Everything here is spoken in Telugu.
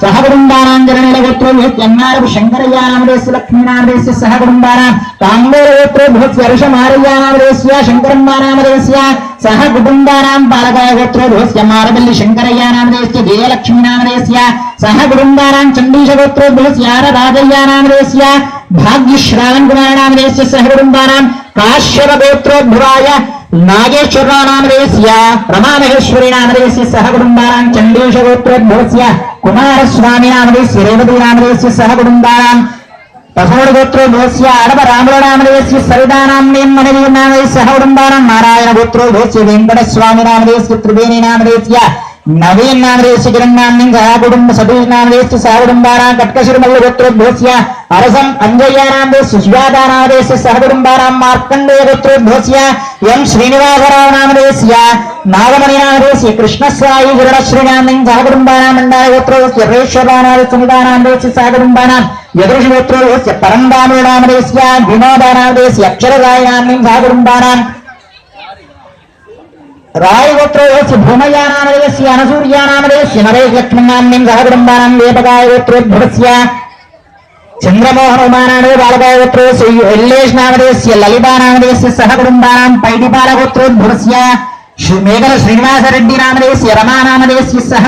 సహ కుటుంబానాంజనగోత్రోన్మారపు శంకరయ్యానామదేశ లక్ష్మీనామదేశ సహ కుటుంబానా తాంబూరగోత్రోభూత్యరుషమారయ్యానామదేశ్య శంకరమ్మానామదేశ్య సహ కుటుంబానాం బాలకాయ గోత్రోభూస్య మారవల్లి శంకరయ్యానామదేశ్య జయలక్ష్మీనామదేశ్య సహ కుటుంబానాం చండీశ గోత్రోభూస్యార రాజయ్యానామదేశ్య భాగ్యశ్రావణ్ కుమారనామదేశ్య సహ కుటుంబానాం కాశ్యప నాగేశ్వరనామదేశ్య రమామహేశ్వరి నామదేశ్య సహ కుటుంబానాం చండీశ గోత్రోద్భవస్య కుమారస్వామి నామదేశ్య రేవతి నామదేశ్య సహ కుటుంబానాం పసోడు గోత్రోద్భవస్య అడవ రాముల నామదేశ్య సరిదానాం నేమ్మనవి నామదేశ్య సహ కుటుంబానాం నారాయణ గోత్రోద్భవస్య వెంకటస్వామి నామదేశ్య త్రివేణి నామదేశ్య నవీన్ నామదేశ్య కిరణాన్ని సహ కుటుంబ సతీష్ నామదేశ్య సహ కుటుంబానాం కట్కశిరమల్లి గోత్రోద్భవస్య అరసం అంజయ్య నామదేశ్య సుజాత నామదేశ్య సహ కుటుంబానాం మార్కండేయ గోత్రోద్భవస్య ఎం శ్రీనివాసరావు నామదేశ్య నాగమణి నామదేశ్య కృష్ణస్వాయి గురుడ శ్రీనామం సహ కుటుంబానాం మండాల గోత్రోద్భవస్య రేశ్వరానాథ సునిదానామదేశ్య సహ కుటుంబానాం యదృషి గోత్రోద్భవస్య పరందాముల నామదేశ్య వినోదానామదేశ్య అక్షరరాయ నామం సహ కుటుంబానాం భూమయానామదేశ్య అనసూర్యానామదేశ్య నరేష్ లక్ష్మణాన్యం సహ వేపకాయ గోత్రోద్భవస్య చంద్రమోహన్ ఉమానాడు శ్రీ ఎల్లేష్ నామదేశ్య లలితానామదేశ్య నామదేశ్య సహ కుటుంబానాం పైడిపాల మేఘల శ్రీనివాసరెడ్డి నామదేశ్య రమానామదేశ్య నామదేశ్య